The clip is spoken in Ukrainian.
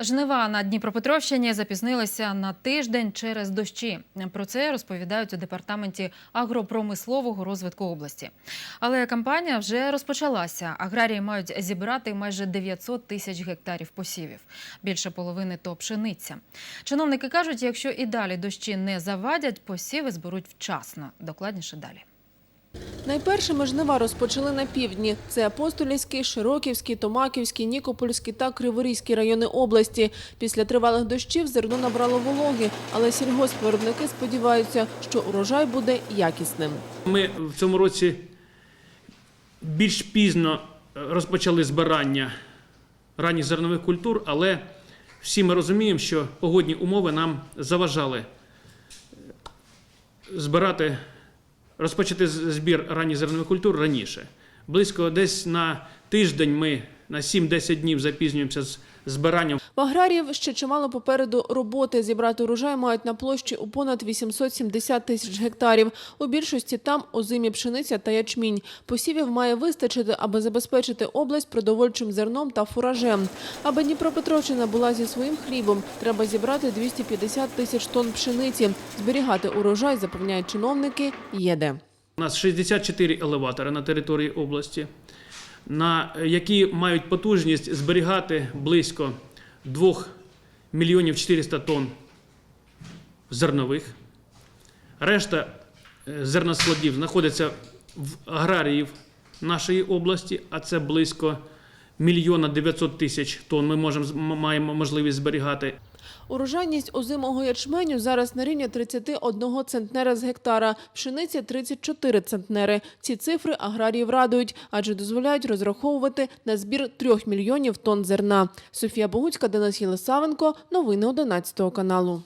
Жнива на Дніпропетровщині запізнилися на тиждень через дощі. Про це розповідають у департаменті агропромислового розвитку області. Але кампанія вже розпочалася. Аграрії мають зібрати майже 900 тисяч гектарів посівів. Більше половини то пшениця. Чиновники кажуть, якщо і далі дощі не завадять, посіви зберуть вчасно. Докладніше далі. Найпершими жнива розпочали на півдні. Це Апостолівський, Широківський, Томаківський, Нікопольський та Криворізький райони області. Після тривалих дощів зерно набрало вологи, але сільгоспвиробники сподіваються, що урожай буде якісним. Ми в цьому році більш пізно розпочали збирання ранніх зернових культур, але всі ми розуміємо, що погодні умови нам заважали збирати, розпочати збір ранніх зернових культур раніше. Близько десь на тиждень ми на 7-10 днів запізнюємося з збиранням. В аграріїв ще чимало попереду роботи. Зібрати урожай мають на площі у понад 870 тисяч гектарів. У більшості там озимі пшениця та ячмінь. Посівів має вистачити, аби забезпечити область продовольчим зерном та фуражем. Аби Дніпропетровщина була зі своїм хлібом, треба зібрати 250 тисяч тонн пшениці. Зберігати урожай, запевняють чиновники, є де. У нас 64 елеватори на території області, на які мають потужність зберігати близько 2 мільйонів 400 тонн зернових. Решта е, зерноскладів знаходиться в аграріїв нашої області, а це близько мільйона 900 тисяч тонн. Ми можемо маємо можливість зберігати. Урожайність озимого ячменю зараз на рівні 31 центнера з гектара, пшениці 34 центнери. Ці цифри аграріїв радують, адже дозволяють розраховувати на збір 3 мільйонів тонн зерна. Софія Богуцька, Денис Єлисавенко. Новини 11 каналу.